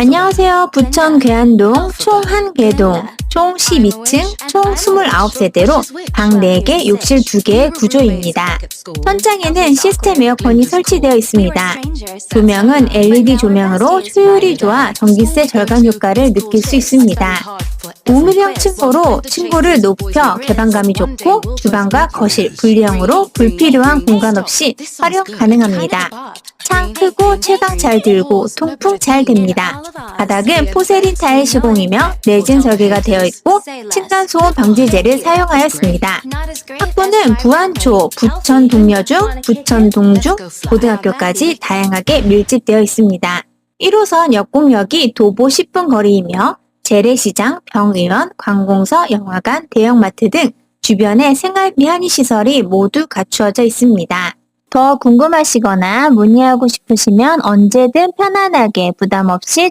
안녕하세요. 부천 괴한동 총 한 개동 총 12층 총 29세대로 방 4개, 욕실 2개의 구조입니다. 현장에는 시스템 에어컨이 설치되어 있습니다. 조명은 LED 조명으로 효율이 좋아 전기세 절감 효과를 느낄 수 있습니다. 우물형 층고로 층고를 높여 개방감이 좋고 주방과 거실 분리형으로 불필요한 공간 없이 활용 가능합니다. 창 크고 채광 잘 들고 통풍 잘 됩니다. 바닥은 포세린 타일 시공이며 내진 설계가 되어 있고 층간 소음 방지제를 사용하였습니다. 학교는 부안초, 부천 동여중, 부천 동중, 고등학교까지 다양하게 밀집되어 있습니다. 1호선 역공역이 도보 10분 거리이며 재래시장, 병의원, 관공서, 영화관, 대형마트 등 주변에 생활비 한의시설이 모두 갖추어져 있습니다. 더 궁금하시거나 문의하고 싶으시면 언제든 편안하게 부담 없이